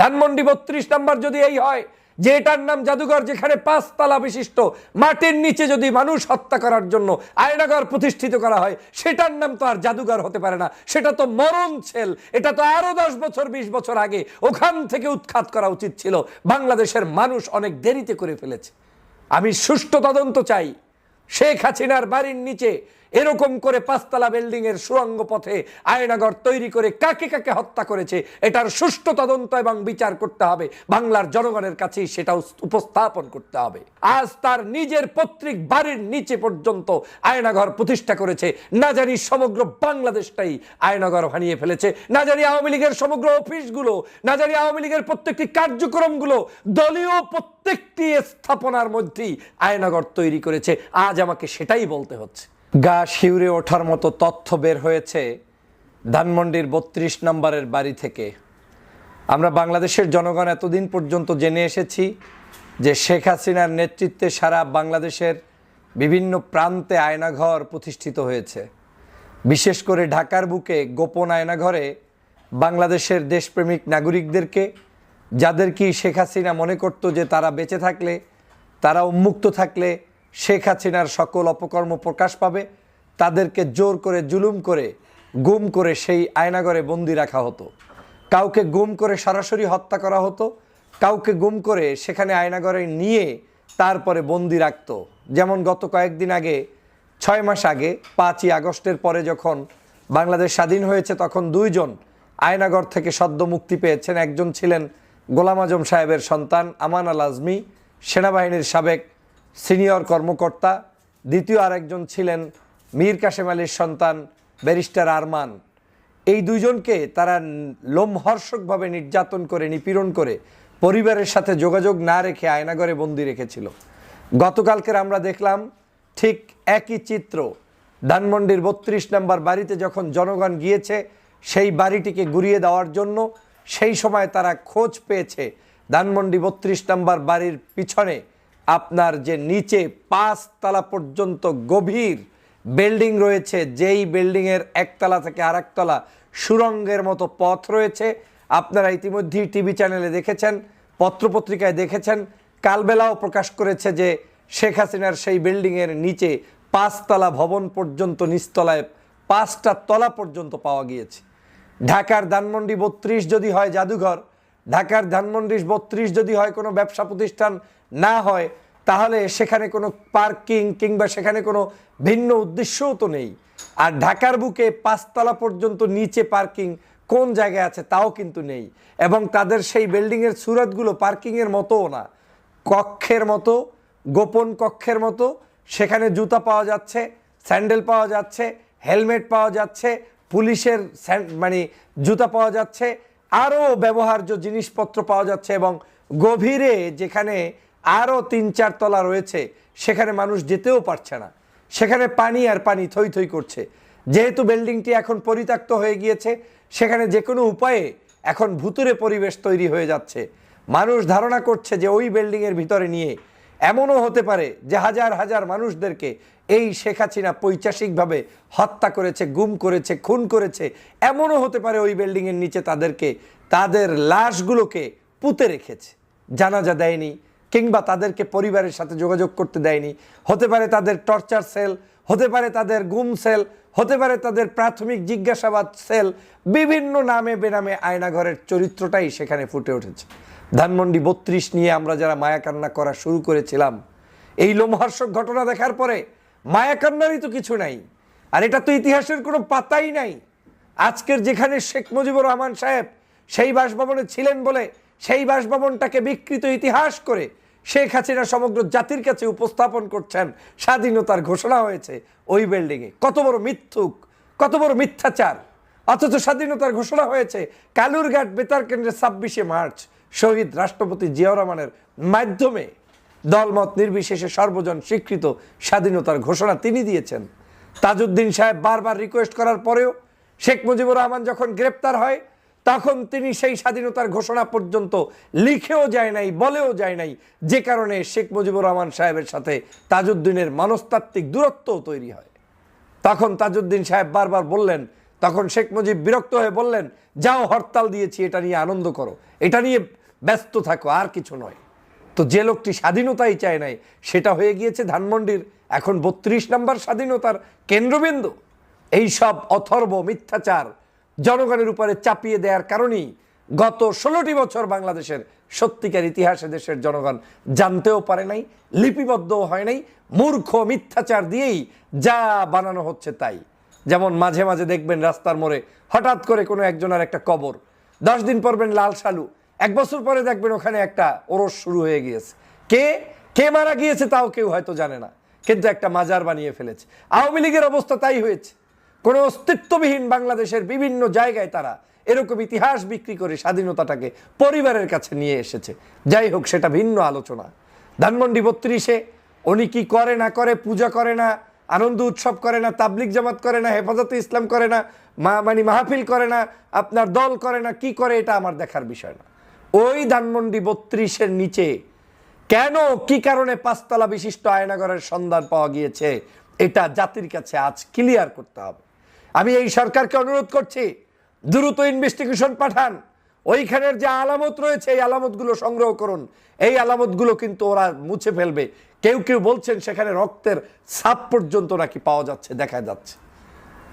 ধানমন্ডি বত্রিশ নাম্বার যদি এই হয়, যে এটার নাম জাদুঘর যেখানে পাঁচতলা বিশিষ্ট, মাটির নিচে যদি মানুষ হত্যা করার জন্য আয়নাঘর প্রতিষ্ঠিত করা হয়, সেটার নাম তো আর জাদুঘর হতে পারে না। সেটা তো মরণ ছেল এটা তো আরও দশ বছর, বিশ বছর আগে ওখান থেকে উৎখাত করা উচিত ছিল। বাংলাদেশের মানুষ অনেক দেরিতে করে ফেলেছে। আমি সুষ্ঠু তদন্ত চাই। শেখ হাসিনার বাড়ির নিচে এরকম করে পাঁচতলা বিল্ডিং এর সুরঙ্গ পথে আয়নাগর তৈরি করে কাকে কাকে হত্যা করেছে, এটার সুষ্ঠু তদন্ত এবং বিচার করতে হবে। বাংলার জনগণের কাছেই সেটা উপস্থাপন করতে হবে। আজ তার নিজের পৈতৃক বাড়ির নিচে পর্যন্ত আয়নাঘর প্রতিষ্ঠা করেছে। না জানি সমগ্র বাংলাদেশটাই আয়নাঘর বানিয়ে ফেলেছে। না জানি আওয়ামী লীগের সমগ্র অফিসগুলো, না জানি আওয়ামী লীগের প্রত্যেকটি কার্যক্রমগুলো, দলীয় প্রত্যেকটি স্থাপনার মধ্যেই আয়নাগর তৈরি করেছে। আজ আমাকে সেটাই বলতে হচ্ছে। গা শিউরে ওঠার মতো তথ্য বের হয়েছে ধানমন্ডির বত্রিশ নম্বরের বাড়ি থেকে। আমরা বাংলাদেশের জনগণ এতদিন পর্যন্ত জেনে এসেছি যে শেখ হাসিনার নেতৃত্বে সারা বাংলাদেশের বিভিন্ন প্রান্তে আয়নাঘর প্রতিষ্ঠিত হয়েছে। বিশেষ করে ঢাকার বুকে গোপন আয়নাঘরে বাংলাদেশের দেশপ্রেমিক নাগরিকদেরকে, যাদের কি শেখ হাসিনা মনে করত যে তারা বেঁচে থাকলে, তারা উন্মুক্ত থাকলে শেখ হাসিনার সকল অপকর্ম প্রকাশ পাবে। তাদেরকে জোর করে জুলুম করে, গুম করে সেই আয়নাগরে বন্দি রাখা হতো। কাউকে গুম করে সরাসরি হত্যা করা হতো, কাউকে গুম করে সেখানে আয়নাগরে নিয়ে তারপরে বন্দি রাখত। যেমন গত কয়েকদিন আগে, ছয় মাস আগে, পাঁচই আগস্টের পরে যখন বাংলাদেশ স্বাধীন হয়েছে, তখন দুইজন আয়নাগর থেকে সদ্য মুক্তি পেয়েছেন। একজন ছিলেন গোলাম আজম সাহেবের সন্তান, আমান আল আজমি, সেনাবাহিনীর সাবেক সিনিয়র কর্মকর্তা, দ্বিতীয় আরেকজন ছিলেন মীর কাশেম আলীর সন্তান, ব্যারিস্টার আরমান। এই দুইজনকে তারা লোমহর্ষকভাবে নির্যাতন করে, নিপীড়ন করে পরিবারের সাথে যোগাযোগ না রেখে আয়নাগরে বন্দি রেখেছিল। গতকালকের আমরা দেখলাম, ঠিক একই চিত্র। ধানমন্ডির বত্রিশ নম্বর বাড়িতে যখন জনগণ গিয়েছে, সেই বাড়িটিকে ঘুরিয়ে দেওয়ার জন্য সেই সময় তারা খোঁজ পেয়েছে। ধানমন্ডি বত্রিশ নম্বর বাড়ির পিছনে আপনার যে নিচে পাঁচতলা পর্যন্ত গভীর বিল্ডিং রয়েছে, যেই বিল্ডিংয়ের একতলা থেকে আরেকতলা সুরঙ্গের মতো পথ রয়েছে। আপনারা ইতিমধ্যেই টিভি চ্যানেলে দেখেছেন, পত্রপত্রিকায় দেখেছেন, কালবেলাও প্রকাশ করেছে যে শেখ হাসিনার সেই বিল্ডিংয়ের নিচে পাঁচতলা ভবন পর্যন্ত, নিচতলায় পাঁচটা তলা পর্যন্ত পাওয়া গিয়েছে। ঢাকার ধানমন্ডি বত্রিশ যদি হয় জাদুঘর, ঢাকার ধানমন্ডি বত্রিশ যদি হয় কোনো ব্যবসা প্রতিষ্ঠান না হয়, তাহলে সেখানে কোনো পার্কিং কিংবা সেখানে কোনো ভিন্ন উদ্দেশ্যও তো নেই। আর ঢাকার বুকে পাঁচতলা পর্যন্ত নিচে পার্কিং কোন জায়গায় আছে তাও কিন্তু নেই। এবং তাদের সেই বিল্ডিংয়ের সুরতগুলো পার্কিংয়ের মতোও না। কক্ষের মতো, গোপন কক্ষের মতো, সেখানে জুতা পাওয়া যাচ্ছে, স্যান্ডেল পাওয়া যাচ্ছে, হেলমেট পাওয়া যাচ্ছে, পুলিশের মানে জুতা পাওয়া যাচ্ছে, আরও ব্যবহার্য জিনিসপত্র পাওয়া যাচ্ছে এবং গভীরে যেখানে আরও তিন চার তলা রয়েছে, সেখানে মানুষ যেতেও পারছে না। সেখানে পানি আর পানি থই থই করছে। যেহেতু বিল্ডিংটি এখন পরিত্যক্ত হয়ে গিয়েছে, সেখানে যে কোনো উপায়ে এখন ভুতুরে পরিবেশ তৈরি হয়ে যাচ্ছে। মানুষ ধারণা করছে যে ওই বিল্ডিংয়ের ভিতরে নিয়ে এমনও হতে পারে যে হাজার হাজার মানুষদেরকে এই শেখ হাসিনা পৈচাসিকভাবে হত্যা করেছে, গুম করেছে, খুন করেছে, এমনও হতে পারে ওই বিল্ডিংয়ের নিচে তাদেরকে, তাদের লাশগুলোকে পুঁতে রেখেছে। জানাজা দেয়নি কিংবা তাদেরকে পরিবারের সাথে যোগাযোগ করতে দেয়নি। হতে পারে তাদের টর্চার সেল, হতে পারে তাদের গুম সেল, হতে পারে তাদের প্রাথমিক জিজ্ঞাসাবাদ সেল, বিভিন্ন নামে বেনামে আয়নাঘরের চরিত্রটাই সেখানে ফুটে উঠেছে। ধানমন্ডি বত্রিশ নিয়ে আমরা যারা মায়াকান্না করা শুরু করেছিলাম, এই লোমহর্ষক ঘটনা দেখার পরে মায়াকান্নারই তো কিছু নাই। আর এটা তো ইতিহাসের কোনো পাতাই নাই। আজকের যেখানে শেখ মুজিবুর রহমান সাহেব সেই বাসভবনে ছিলেন বলে সেই বাসভবনটাকে বিকৃত ইতিহাস করে শেখ হাসিনা সমগ্র জাতির কাছে উপস্থাপন করছেন। স্বাধীনতার ঘোষণা হয়েছে ওই বিল্ডিংয়ে। কত বড় মিথ্যুক, কত বড় মিথ্যাচার। অথচ স্বাধীনতার ঘোষণা হয়েছে কালুরঘাট বেতার কেন্দ্রে ছাব্বিশে মার্চ শহীদ রাষ্ট্রপতি জিয়াউর রহমানের মাধ্যমে। দলমত নির্বিশেষে সর্বজন স্বীকৃত স্বাধীনতার ঘোষণা তিনি দিয়েছেন। তাজউদ্দিন সাহেব বারবার রিকোয়েস্ট করার পরেও শেখ মুজিবুর রহমান যখন গ্রেপ্তার হয় তখন তিনি সেই স্বাধীনতার ঘোষণা পর্যন্ত লিখেও যায় নাই, বলেও যায় নাই। যে কারণে শেখ মুজিবুর রহমান সাহেবের সাথে তাজউদ্দিনের মনস্তাত্ত্বিক দূরত্বও তৈরি হয়। তখন তাজউদ্দিন সাহেব বারবার বললেন, তখন শেখ মুজিব বিরক্ত হয়ে বললেন, যাও, হরতাল দিয়েছি, এটা নিয়ে আনন্দ করো। এটা নিয়ে ব্যস্ত থাকো, আর কিছু নয়। তো যে লোকটি স্বাধীনতাই চায় নাই, সেটা হয়ে গিয়েছে ধানমন্ডির এখন বত্রিশ নম্বর স্বাধীনতার কেন্দ্রবিন্দু। এই সব অথর্ব মিথ্যাচার জনগণের উপরে চাপিয়ে দেওয়ার কারণেই গত ষোলোটি বছর বাংলাদেশের সত্যিকার ইতিহাসে দেশের জনগণ জানতেও পারে নাই, লিপিবদ্ধও হয় নাই, মূর্খ, মিথ্যাচার দিয়েই যা বানানো হচ্ছে তাই। যেমন মাঝে মাঝে দেখবেন রাস্তার মোড়ে হঠাৎ করে কোনো একজনের একটা কবর, দশ দিন পরবেন লাল সালু এক বছর পরে দেখবেন ওখানে একটা ওরস শুরু হয়ে গিয়েছে। কে? কে মারা গিয়েছে তাও কেউ হয়তো জানে না, কিন্তু একটা মাজার বানিয়ে ফেলেছে। আওয়ামী লীগের অবস্থা তাই হয়েছে। কোনো অস্তিত্ববিহীন বাংলাদেশের বিভিন্ন জায়গায় তারা এরকম ইতিহাস বিক্রি করে স্বাধীনতাটাকে পরিবারের কাছে নিয়ে এসেছে। যাই হোক, সেটা ভিন্ন আলোচনা। ধানমন্ডি বত্রিশে, উনি কি করে না করে, পূজা করে না, আনন্দ উৎসব করে না তাবলিক জামাত করে না, হেফাজতে ইসলাম করে না, মা মানে মাহফিল করে না, আপনার দল করে না, কি করে, এটা আমার দেখার বিষয় না। ওই ধানমন্ডি বত্রিশের নিচে কেন, কি কারণে পাঁচতলা বিশিষ্ট আয়নাগরের সন্ধান পাওয়া গিয়েছে, এটা জাতির কাছে আজ ক্লিয়ার করতে হবে। আমি এই সরকারকে অনুরোধ করছি, দ্রুত ইনভেস্টিগেশন পাঠান। ওইখানের যে আলামত রয়েছে, এই আলামতগুলো সংগ্রহ করুন। এই আলামতগুলো কিন্তু ওরা মুছে ফেলবে। কেউ কেউ বলছেন সেখানে রক্তের ছাপ পর্যন্ত নাকি পাওয়া যাচ্ছে, দেখা যাচ্ছে।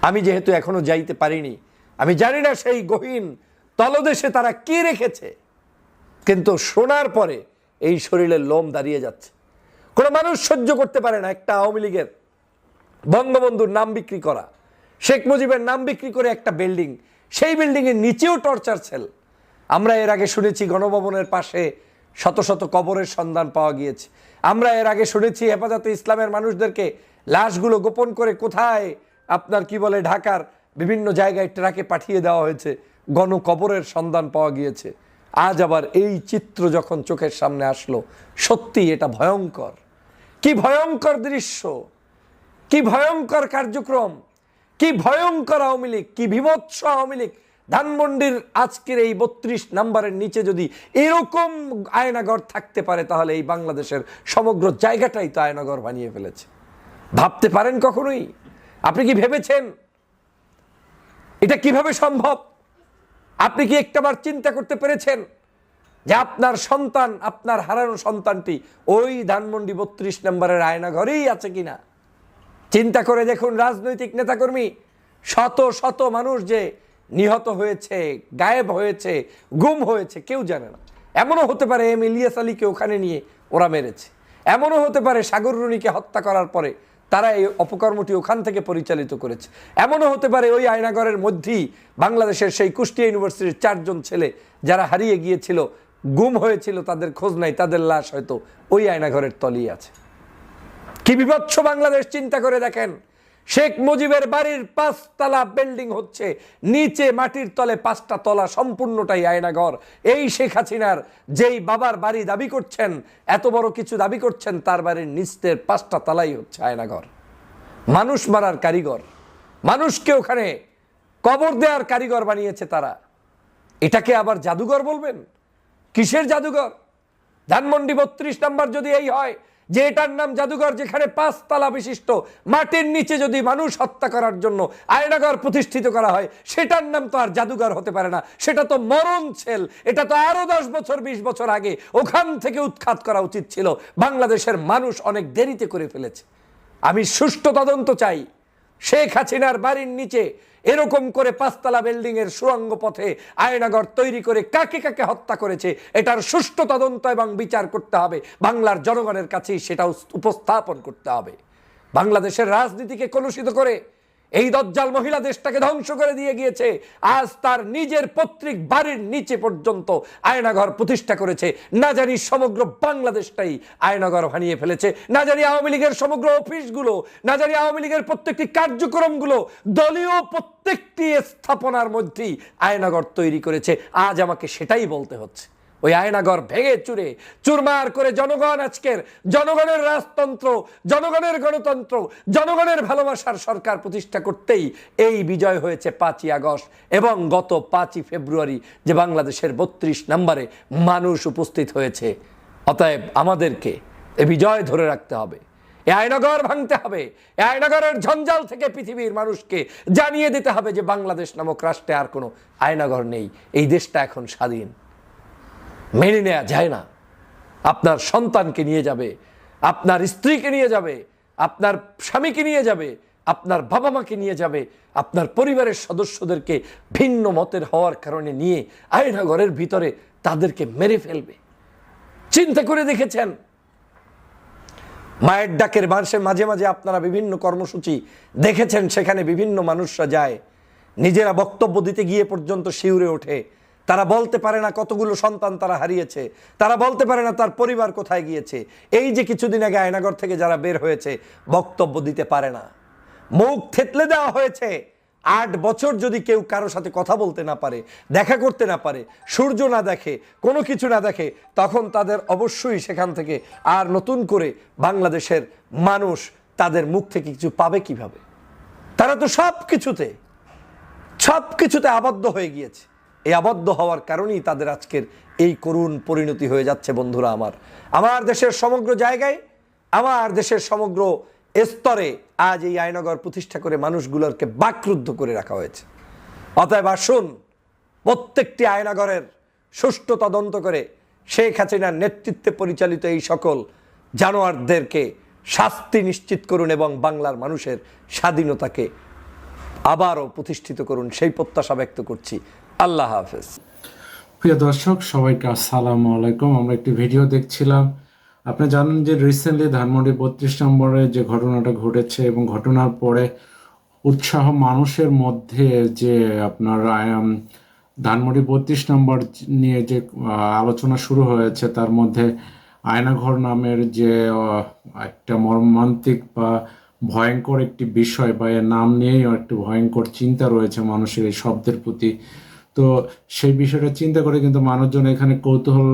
আমি যেহেতু এখনও যাইতে পারিনি, আমি জানি না সেই গহীন তলদেশে তারা কি রেখেছে, কিন্তু শোনার পরে এই শরীরের লোম দাঁড়িয়ে যাচ্ছে। কোনো মানুষ সহ্য করতে পারে না একটা আওয়ামী লীগের বঙ্গবন্ধুর নাম বিক্রি করা। শেখ মুজিবের নাম বিক্রি করে একটা বিল্ডিং, সেই বিল্ডিংয়ের নিচেও টর্চার সেল। আমরা এর আগে শুনেছি গণভবনের পাশে শত শত কবরের সন্ধান পাওয়া গিয়েছে। আমরা এর আগে শুনেছি হেফাজতে ইসলামের মানুষদেরকে লাশগুলো গোপন করে কোথায়, আপনার কি বলে ঢাকার বিভিন্ন জায়গায় ট্রাকে পাঠিয়ে দেওয়া হয়েছে, গণকবরের সন্ধান পাওয়া গিয়েছে। আজ আবার এই চিত্র যখন চোখের সামনে আসলো সত্যি এটা ভয়ঙ্কর। কি ভয়ঙ্কর দৃশ্য, কি ভয়ঙ্কর কার্যক্রম। কি ভয়ঙ্কর আওয়ামী লীগ, কি বিভৎস আওয়ামী লীগ। ধানমন্ডির আজকের এই বত্রিশ নাম্বারের নিচে যদি এরকম আয়নাগর থাকতে পারে, তাহলে এই বাংলাদেশের সমগ্র জায়গাটাই তো আয়নাগর বানিয়ে ফেলেছে। ভাবতে পারেন কখনোই? আপনি কি ভেবেছেন? এটা কীভাবে সম্ভব? আপনি কি একটাবার চিন্তা করতে পেরেছেন যে আপনার সন্তান, আপনার হারানো সন্তানটি ওই ধানমন্ডি বত্রিশ নম্বরের আয়নাঘরেই আছে কিনা? চিন্তা করে দেখুন রাজনৈতিক নেতাকর্মী, শত শত মানুষ যে নিহত হয়েছে, গায়েব হয়েছে, গুম হয়েছে, কেউ জানে না। এমনও হতে পারে এম ইলিয়াস আলীকে ওখানে নিয়ে ওরা মেরেছে। এমনও হতে পারে সাগর রুনিকে হত্যা করার পরে তারা এই অপকর্মটি ওখান থেকে পরিচালিত করেছে। এমনও হতে পারে ওই আয়নাগরের মধ্যেই বাংলাদেশের সেই কুষ্টিয়া ইউনিভার্সিটির চারজন ছেলে যারা হারিয়ে গিয়েছিল, গুম হয়েছিল, তাদের খোঁজ নাই, তাদের লাশ হয়তো ওই আয়নাঘরের তলেই আছে। কি বিভৎস বাংলাদেশ চিন্তা করে দেখেন। শেখ মুজিবের বাড়ির পাঁচতলা বিল্ডিং হচ্ছে, নিচে মাটির তলে পাঁচটা তলা, সম্পূর্ণটাই আয়নাঘর। এই শেখ হাসিনার যেই বাবার বাড়ি দাবি করছেন, এত বড় কিছু দাবি করছেন, তার বাড়ির নিচের পাঁচটা তলাই হচ্ছে আয়নাঘর। মানুষ মারার কারিগর। মানুষকে ওখানে কবর দেওয়ার কারিগর বানিয়েছে তারা। এটাকে আবার জাদুঘর বলবেন? কিসের জাদুঘর? ধানমন্ডি বত্রিশ নাম্বার যদি এই হয় যে এটার নাম জাদুঘর যেখানে পাঁচতলা বিশিষ্ট, মাটির নিচে যদি মানুষ হত্যা করার জন্য আয়নাগর প্রতিষ্ঠিত করা হয়, সেটার নাম তো আর জাদুঘর হতে পারে না। সেটা তো মরণ ছেল এটা তো আরও দশ বছর, বিশ বছর আগে ওখান থেকে উৎখাত করা উচিত ছিল। বাংলাদেশের মানুষ অনেক দেরিতে করে ফেলেছে। আমি সুষ্ঠু তদন্ত চাই। শেখ হাসিনার বাড়ির নিচে এরকম করে পাঁচতলা বিল্ডিং এর সুরঙ্গ পথে আয়নাগর তৈরি করে কাকে কাকে হত্যা করেছে, এটার সুষ্ঠু তদন্ত এবং বিচার করতে হবে। বাংলার জনগণের কাছেই সেটা উপস্থাপন করতে হবে। বাংলাদেশের রাজনীতিকে কলুষিত করে এই দজ্জাল মহিলা দেশটাকে ধ্বংস করে দিয়ে গিয়েছে। আজ তার নিজের পৈতৃক বাড়ির নিচে পর্যন্ত আয়নাঘর প্রতিষ্ঠা করেছে। না জানি সমগ্র বাংলাদেশটাই আয়নাঘর ভানিয়ে ফেলেছে। না জানি আওয়ামী লীগের সমগ্র অফিসগুলো, না জানি আওয়ামী লীগের প্রত্যেকটি কার্যক্রমগুলো, দলীয় প্রত্যেকটি স্থাপনার মধ্যেই আয়নাঘর তৈরি করেছে। আজ আমাকে সেটাই বলতে হচ্ছে। ওই আয়নাগর ভেঙে চুরে চুরমার করে জনগণ আজকের জনগণের রাজতন্ত্র, জনগণের গণতন্ত্র, জনগণের ভালোবাসার সরকার প্রতিষ্ঠা করতেই এই বিজয় হয়েছে পাঁচই আগস্ট এবং গত পাঁচই ফেব্রুয়ারি যে বাংলাদেশের বত্রিশ নম্বরে মানুষ উপস্থিত হয়েছে। অতএব আমাদেরকে এ বিজয় ধরে রাখতে হবে। এই আয়নাগর ভাঙতে হবে। এই আয়নাগরের ঝঞ্ঝাল থেকে পৃথিবীর মানুষকে জানিয়ে দিতে হবে যে বাংলাদেশ নামক রাষ্ট্রে আর কোনো আয়নাগর নেই। এই দেশটা এখন স্বাধীন। মেনে নেওয়া যায় না। আপনার সন্তানকে নিয়ে যাবে, আপনার স্ত্রীকে নিয়ে যাবে, আপনার স্বামীকে নিয়ে যাবে, আপনার বাবা মাকে নিয়ে যাবে, আপনার পরিবারের সদস্যদেরকে ভিন্ন মতের হওয়ার কারণে নিয়ে আয়নাগরের ভিতরে তাদেরকে মেরে ফেলবে। চিন্তা করে দেখেছেন? মায়ের ডাকের মাসে মাঝে মাঝে আপনারা বিভিন্ন কর্মসূচি দেখেছেন, সেখানে বিভিন্ন মানুষরা যায়, নিজেরা বক্তব্য দিতে গিয়ে পর্যন্ত শিউরে ওঠে। তারা বলতে পারে না কতগুলো সন্তান তারা হারিয়েছে, তারা বলতে পারে না তার পরিবার কোথায় গিয়েছে। এই যে কিছুদিন আগে আয়নাগর থেকে যারা বের হয়েছে, বক্তব্য দিতে পারে না। মুখ থেতলে দেওয়া হয়েছে, আট বছর যদি কেউ কারও সাথে কথা বলতে না পারে, দেখা করতে না পারে, সূর্য না দেখে, কোনো কিছু না দেখে, তখন তাদের অবশ্যই সেখান থেকে আর নতুন করে বাংলাদেশের মানুষ তাদের মুখ থেকে কিছু পাবে কীভাবে? তারা তো সব কিছুতে সব কিছুতে আবদ্ধ হয়ে গিয়েছে। এই আবদ্ধ হওয়ার কারণেই তাদের আজকের এই করুণ পরিণতি হয়ে যাচ্ছে, বন্ধুরা আমার। আমার দেশের সমগ্র জায়গায়, আমার দেশের সমগ্র স্তরে আজ এই আইনগর প্রতিষ্ঠা করে মানুষগুলোকে বাকরুদ্ধ করে রাখা হয়েছে। অতএব আসুন, প্রত্যেকটি আয়নাগরের সুষ্ঠু তদন্ত করে শেখ হাসিনার নেতৃত্বে পরিচালিত এই সকল জানোয়ারদেরকে শাস্তি নিশ্চিত করুন এবং বাংলার মানুষের স্বাধীনতাকে আবারও প্রতিষ্ঠিত করুন। সেই প্রত্যাশা ব্যক্ত করছি। আল্লাহ হাফেজ। প্রিয় দর্শক, সবাইকে আসসালামু আলাইকুম। আমরা একটি ভিডিও দেখছিলাম। আপনি জানেন যে রিসেন্টলি ধানমন্ডি বত্রিশ নম্বরে যে ঘটনাটা ঘটেছে এবং ঘটনার পরে উৎসাহ মানুষের মধ্যে যে আপনার ধানমন্ডি বত্রিশ নম্বর নিয়ে যে আলোচনা শুরু হয়েছে, তার মধ্যে আয়নাঘর নামের যে একটা মর্মান্তিক বা ভয়ঙ্কর একটি বিষয় বা এর নাম নিয়েই একটি ভয়ঙ্কর চিন্তা রয়েছে মানুষের এই শব্দের প্রতি। তো সেই বিষয়টা চিন্তা করে কিন্তু মানুষজন এখানে কৌতূহল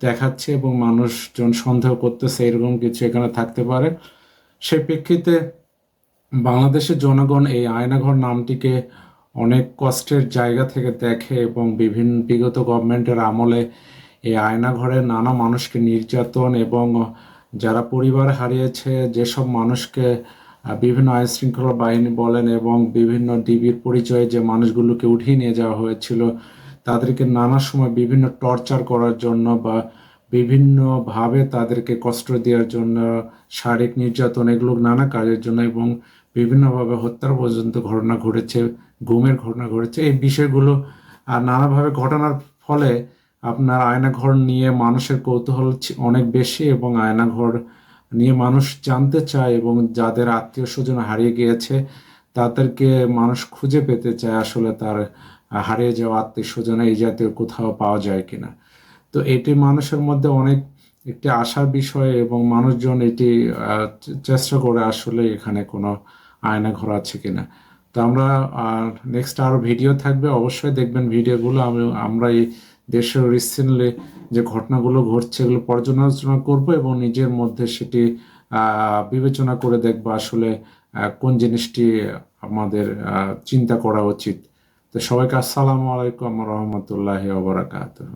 দেখাচ্ছে এবং মানুষজন সন্দেহ করতেছে এরকম কিছু এখানে থাকতে পারে। সেই প্রেক্ষিতে বাংলাদেশের জনগণ এই আয়নাঘর নামটিকে অনেক কষ্টের জায়গা থেকে দেখে এবং বিভিন্ন বিগত গভর্নমেন্টের আমলে এই আয়নাঘরে নানা মানুষকে নির্যাতন এবং যারা পরিবার হারিয়েছে, যেসব মানুষকে বিভিন্ন আইন শৃঙ্খলা বাহিনী বলেন এবং বিভিন্ন ডিবির পরিচয়ে যে মানুষগুলোকে উঠিয়ে নিয়ে যাওয়া হয়েছিল, তাদেরকে নানা সময় বিভিন্ন টর্চার করার জন্য বা বিভিন্নভাবে তাদেরকে কষ্ট দেওয়ার জন্য, শারীরিক নির্যাতন, এগুলো নানা কাজের জন্য এবং বিভিন্নভাবে হত্যার পর্যন্ত ঘটনা ঘটেছে, গুমের ঘটনা ঘটেছে। এই বিষয়গুলো নানাভাবে ঘটনার ফলে আপনার আয়নাঘর নিয়ে মানুষের কৌতূহল অনেক বেশি এবং আয়নাঘর নিয়ে মানুষ জানতে চায় এবং যাদের আত্মীয় স্বজন হারিয়ে গিয়েছে, তাদেরকে মানুষ খুঁজে পেতে চায় আসলে তার হারিয়ে যাওয়া আত্মীয় স্বজন এই জাতীয় কোথাও পাওয়া যায় কিনা। তো এটি মানুষের মধ্যে অনেক একটি আশার বিষয় এবং মানুষজন এটি চেষ্টা করে আসলে এখানে কোনো আয়না ঘর আছে কিনা। তো আমরা নেক্সট আরও ভিডিও থাকবে, অবশ্যই দেখবেন ভিডিওগুলো। আমি আমরা এই দেশের রিসেন্টলি যে ঘটনাগুলো ঘটছে এগুলো পর্যালোচনা করব এবং নিজের মধ্যে সেটি বিবেচনা করে দেখব আসলে কোন জিনিসটি আমাদের চিন্তা করা উচিত। তো সবাইকে আসসালামু আলাইকুম রহমতুল্লাহ ওবরাকাতুহ